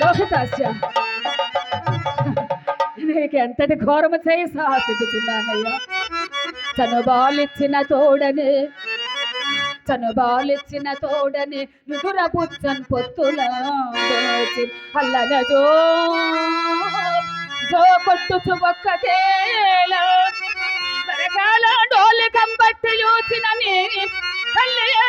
లోహితాస్య నీకు ఎంతటి ఘోరము చేయి సాహసించుతున్నానయ్యా తను బాలిచ్చిన తోడని తను బాలిచ్చిన తోడని నుదుర పుచ్చన్ పొత్తుల అల్లన జో జో కొట్టుచు ఒక్కటేళ మరకాల డోలి కంబట్టి చూసిన నీ తల్లియే.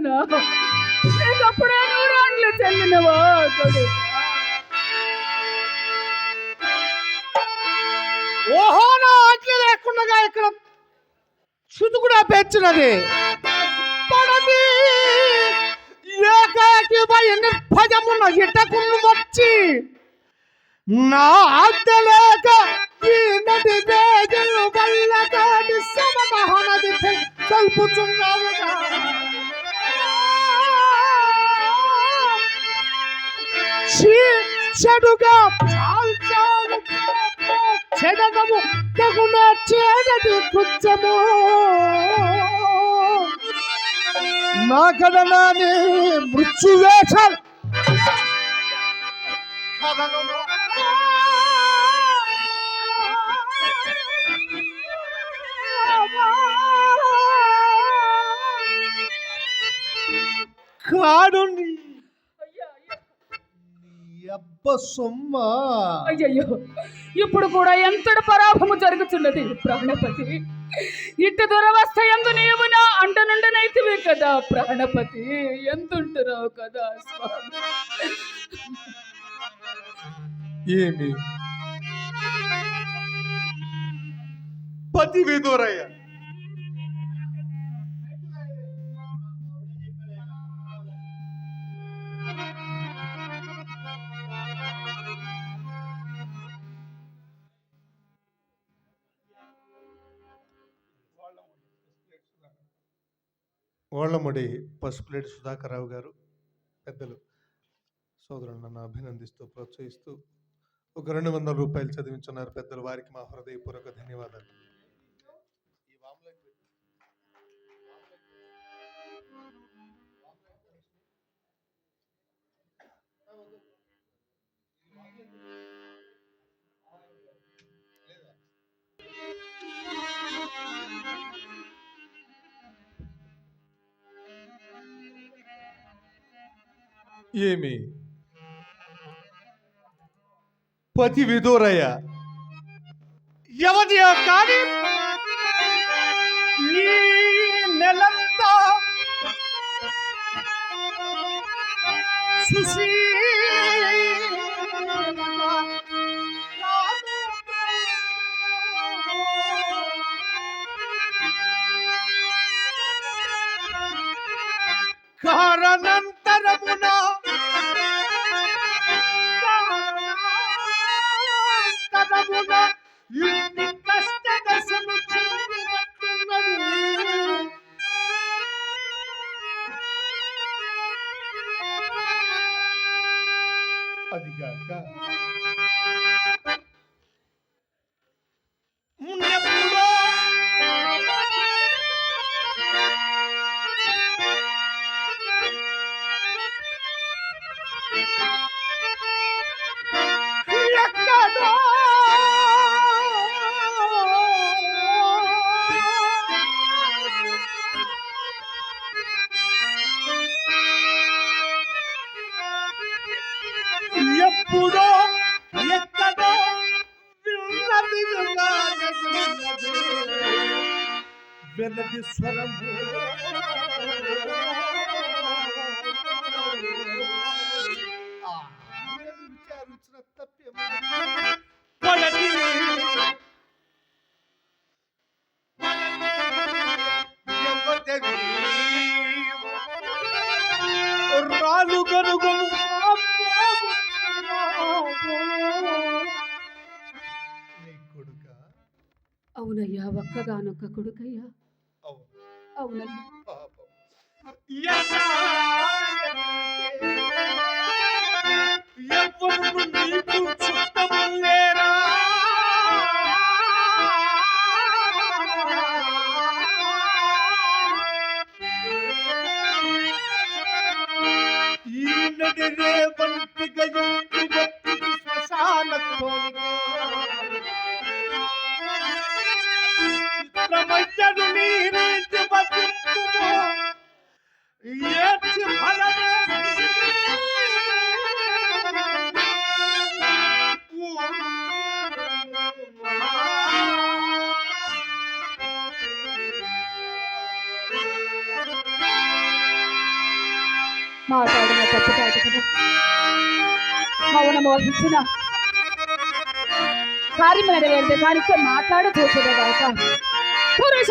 నాయనా నీకప్పుడే నూరాండ్లు చెల్లినవా కొడుకు ఓహో నా ఆజ్ఞ లేకుండా ఇక్కడ శుద్ధి కూడా పెంచినది పడది ఏకాకి నిర్భయమున ఇటకును వచ్చి నా ఆజ్ఞ లేక ఈ నది వేజలు వల్లగాడి సమదహనది 제도가 발전 제가 너무 따구나 제자들 붙잡어 나가다 나니 물주에 잘 가는 అబ్బ సొమ్మ. అయ్యయ్యో. ఇప్పుడు కూడా ఎంతటి పరాభము జరుగుతున్నది ప్రాణపతి ఇట్ట దురవస్థ ఎందు నీవు నా అంట నుండనైతివి కదా ప్రాణపతి. ఎంతుంటున్నావు కదా స్వామి. ఏమి? పతి విదూరయ్య ఓళ్ళముడి పసుపులేటి సుధాకర్రావు గారు పెద్దలు సోదరులు నన్ను అభినందిస్తూ ప్రోత్సహిస్తూ ఒక రెండు వందల రూపాయలు చదివించున్నారు. పెద్దలు వారికి మా హృదయపూర్వక ధన్యవాదాలు. ఏమి పతి విదూరయ్య ఎవది ఆ కానీ ఈ నెలంతా కారణంతరమున Bye-bye. స్వరము రాలు అవునయ్యా ఒక్కగానొక్క కొడుకయ్యా. అవునయ్యా పాపం ఎవ్వరు నీకు చుట్టమల్లేరా ఈనడి రేవంటిగా ఇంటి గట్టికి శ్మశాన చిత్రమయ్యను నీరేంటి బతిక్కుమో ఏడ్చి ఫలమే మాట్లాడిన తప్పు కాదు కదా. మౌనం వహించిన కార్యం నెరవేరితే దానితో మాట్లాడు పురుష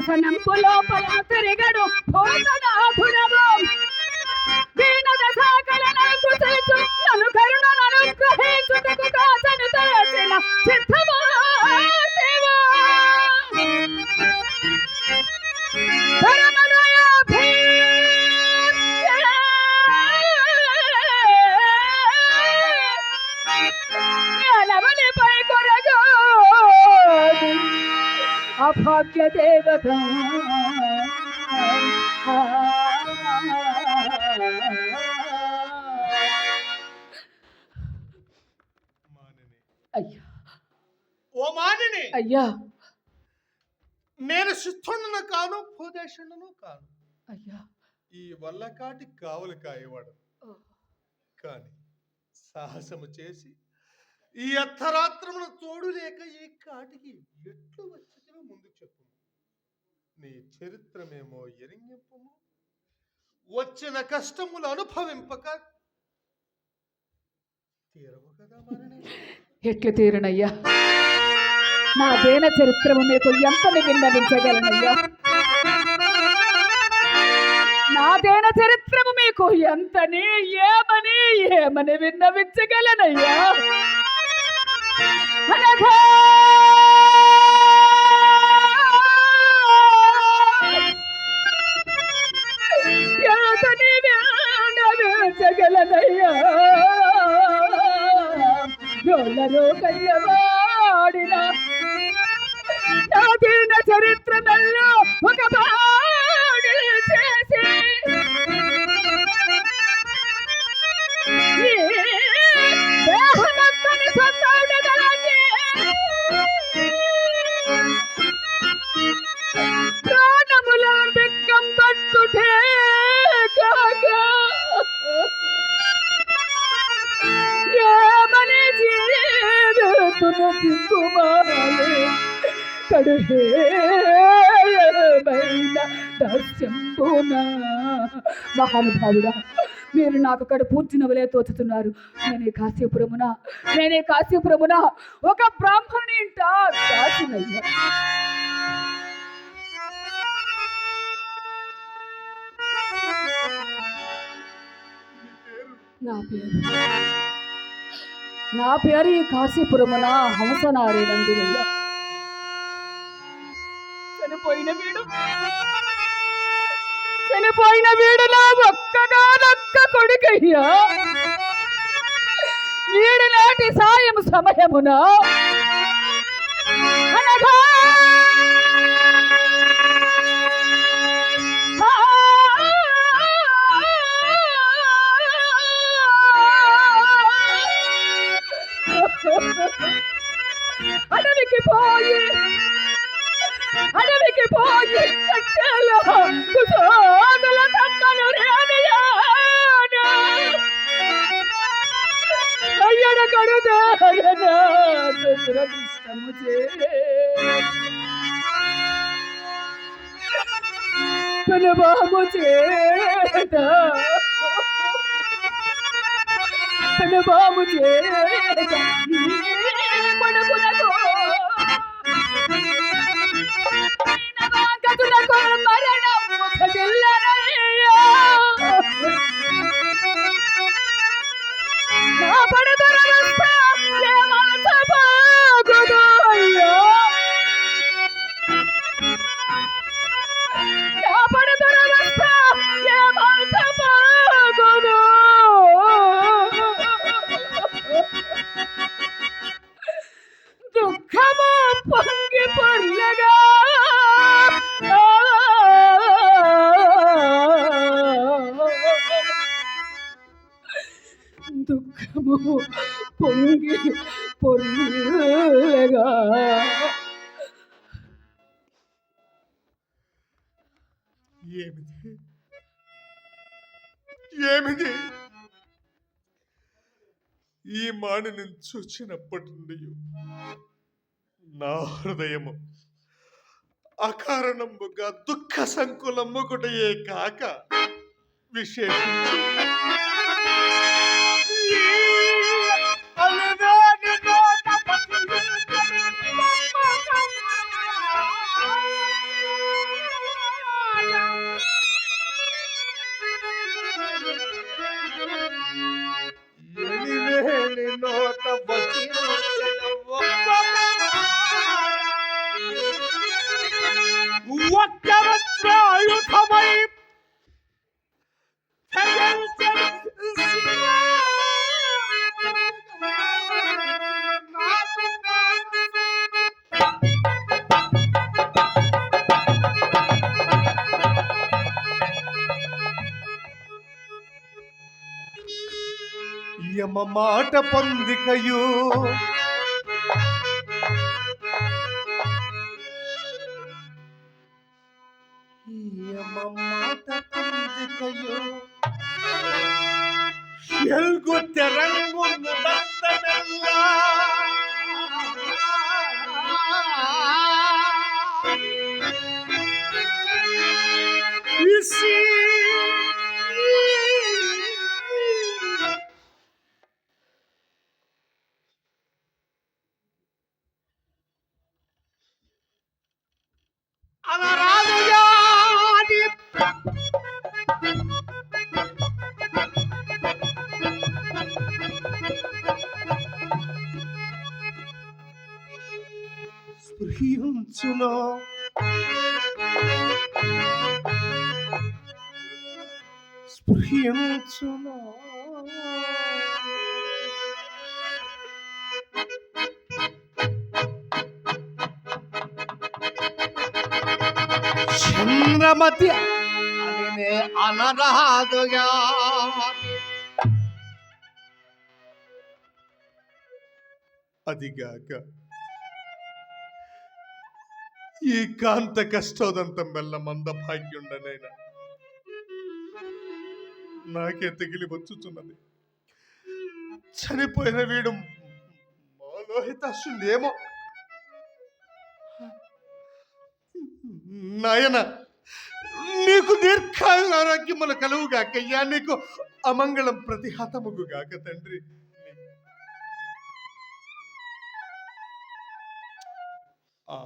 మసనంపు లోపల తిరిగడు. శిస్తుడను కాను భూదేశుడను కాను. అయ్యా! ఈ వల్లకాటి కావలి కాయవాడు. కాని సాహసము చేసి ఈ అర్ధరాత్రమున తోడు లేక ఈ కాటికి ఎట్లు వచ్చినో ముందు చెప్పు. నీ చరిత్రమేమో ఎరింగింపము వచ్చిన కష్టములు అనుభవింపక తీరవు కదా మరణి. ఎట్లు తీరునయ్యా! నా దేన చరిత్రము మీకు ఎంత విన్నవించగలనయ్యా? నా దేన చరిత్రము మీకు ఎంతని ఏమని ఏమని విన్నవించగలనయ్యా? అనగా జీవితును కడుహేమైన మహానుభావుడా మీరు నాకు అక్కడ పూర్తినవలే తోచుతున్నారు. నేనే కాశీపురమున నేనే కాశీపురమున ఒక బ్రాహ్మణి ఇంట దాసినయ్యా. నా పేరు నా పేరు ఈ కాశీపురమున హంసనారి నందులయ్య చనిపోయిన వీడు చనిపోయిన వీడు నా ఒక్కగానొక్క కొడుకయ్యా. వీడు నాటి సాయం సమయమున అనగా పోయి. అడవికి పోయి కట్టెల కుసోదల తమ్మను రేనయాన అయ్యడ కడుదారన దురదృష్టము చే పిలవాము చేత. పిలవాము చేత. ఈ కొడుకులకు Tá tudo agora, Maranhão! దుఃఖము పొంగి పొర్లగా ఏమిది? ఏమిది? ఈ మాడిని చూచినప్పటి నుండి నా హృదయము అకారణముగా దుఃఖ సంకులమ్ముకుటయే కాక విశేషించి యమ మాట పొందికయు. స్పృశించునో స్పృశించునో చంద్రమతి అనే అనరాదుగా అదిగాక ఈ కాంత కష్టోదంతం మెల్ల మంద భాగ్యుండనైనా నాకే తెగిలి వచ్చుచున్నది చనిపోయిన వీడు మాలోహితాశుండేమో నాయన నీకు దీర్ఘారోగ్యములు కలువుగాకయ్యా నీకు అమంగళం ప్రతిహతముగుగాక తండ్రి. ఆ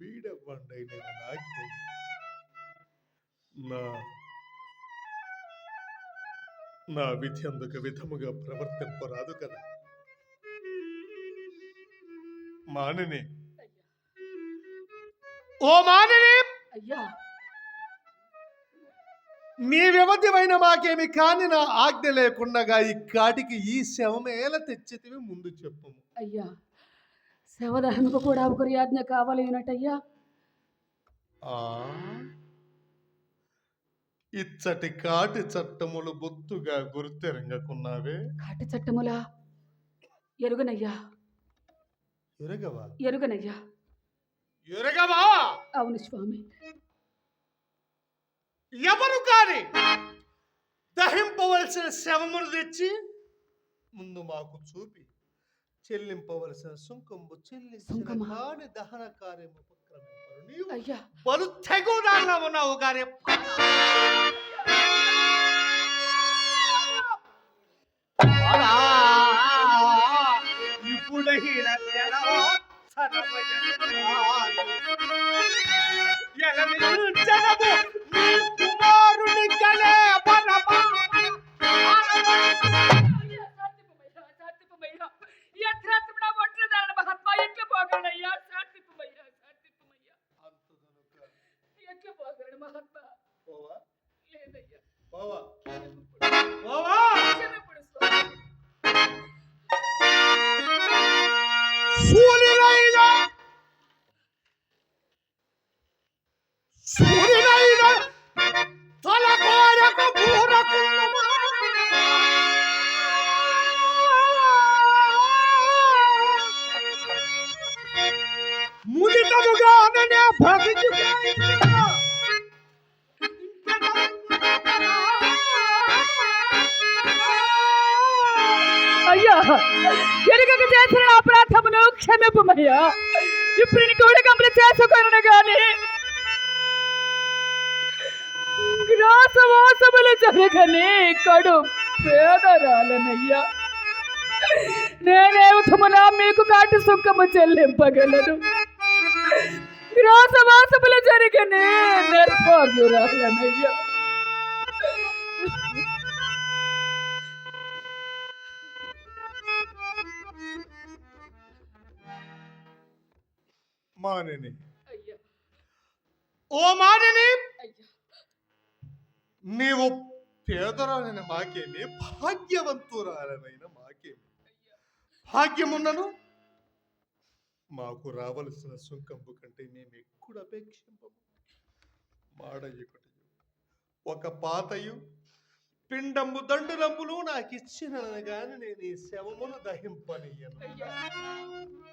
వీడవ్వండైన నాకే నా నా విధి అందుకు విధముగా ప్రవర్తింపరాదు కదా. మానని. ఓ మానని! అయ్యా! నీ వ్యవధివైన మాకేమి కాని నా ఆజ్ఞ లేకుండగా ఈ కాటికి ఈ శవమేల తెచ్చితివి ముందు చెప్పము. అయ్యా! శవదహనకు కూడా ఒకరి ఆజ్ఞ కావాలి అన్నట్టయ్యా ఆ? ఇచ్చటి కాటి చట్టములు బొత్తుగా గుర్తెరంగకున్నావే? కాటి చట్టములా? ఎరుగనయ్యా. ఎరగవా? ఎరుగనయ్యా. ఎరగవా? అవును స్వామి. ఎవరు కాని దహింపవలసిన శవములు తెచ్చి ముందు మాకు చూపి. చెల్లింపవలసిన సుంకము చెల్లించిన దహన కార్యము ఉపక్రమింపరు నీవు అయ్యా బలు గాని ఇప్పుడైన కుమారుని పోగలనయ్యా? శాంతింపమయ్యా, శాంతింపమయ్యా. ఎట్లా పోగలను మహాత్మా? లేదయ్యా. క్షమింపుడు స్వామి. జరగని కడు పేదరాలనయ్యా. నేనేమిటమునా మీకు కాటి సుఖము చెల్లింపగలను. గ్రాసవాసములు జరగని నిర్భాగ్యురాలనయ్యా. మానని. ఓ మానని! నీవు పేదరాలైన మాకేమి భాగ్యవంతురాలైన మాకేమి. భాగ్యమున్నను మాకు రావలసిన సుంకంపు కంటే మేము ఎక్కువ అపేక్షింపము. మాడయ్యొకటి ఒక పాతయు పిండంబు దండులంబులు నాకు ఇచ్చిన గాని నేను ఈ శవమును దహింపనీయను. నన్ను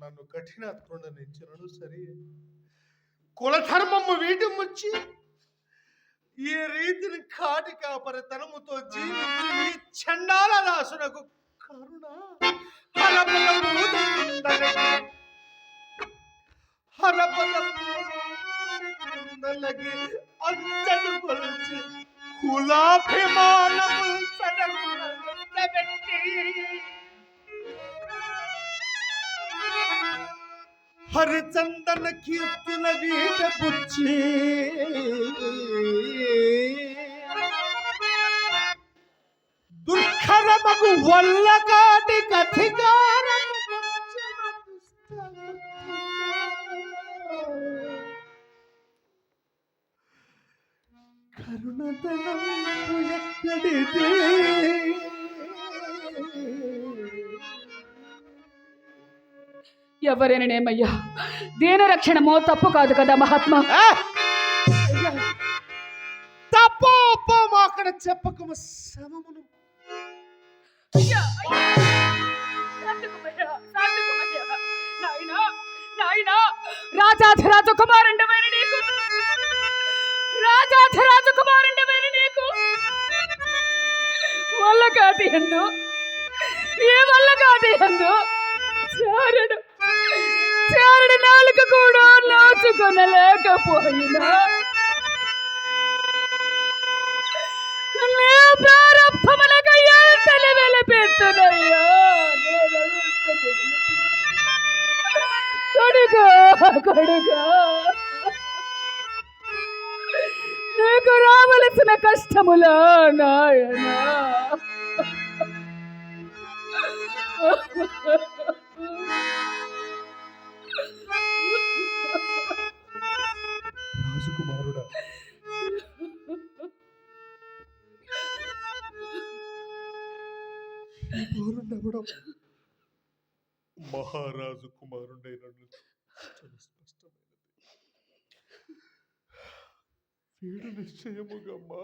నన్ను కఠినాత్ముడనిచ్చినను సరే. కులధర్మము వీటి ముచ్చి ఈ రీతిని కాటి కాపరితనముతో జీవించి ఈ చండాల కరుణ. అంతను కొలిచి కులాభిమానము हर हरचंदन की लगी पुछी दुखर मगु वल्ल काटी कथिकार కరుణతనం ఎక్కడిదే ఎవరేనేమయ్యా దీన రక్షణమో తప్పు కాదు కదా మహాత్మా! తప్పు ఒప్పు అక్కడ చెప్పకము సమమును రాజాధిరాజ కుమారుండమైన నీకు రాజాధిరాజ కుమారుండమైన నీకు! వల్ల కాదు ఎందు ఏ వల్ల కాదు ఎందు? చారుడు చారుడు నాలుక కూడా నోచుకొనలేకపోయినా. నీ ప్రారంభములకు ఎంతని వెలిపెట్టునయ్యా నేనెంతని వెలిపెట్టు. నీకు రావలసిన కష్టములా నాయనా. మహారాజు కుమారుడైనట్లు స్పష్టమైనది. వీడు నిశ్చయముగమ్మా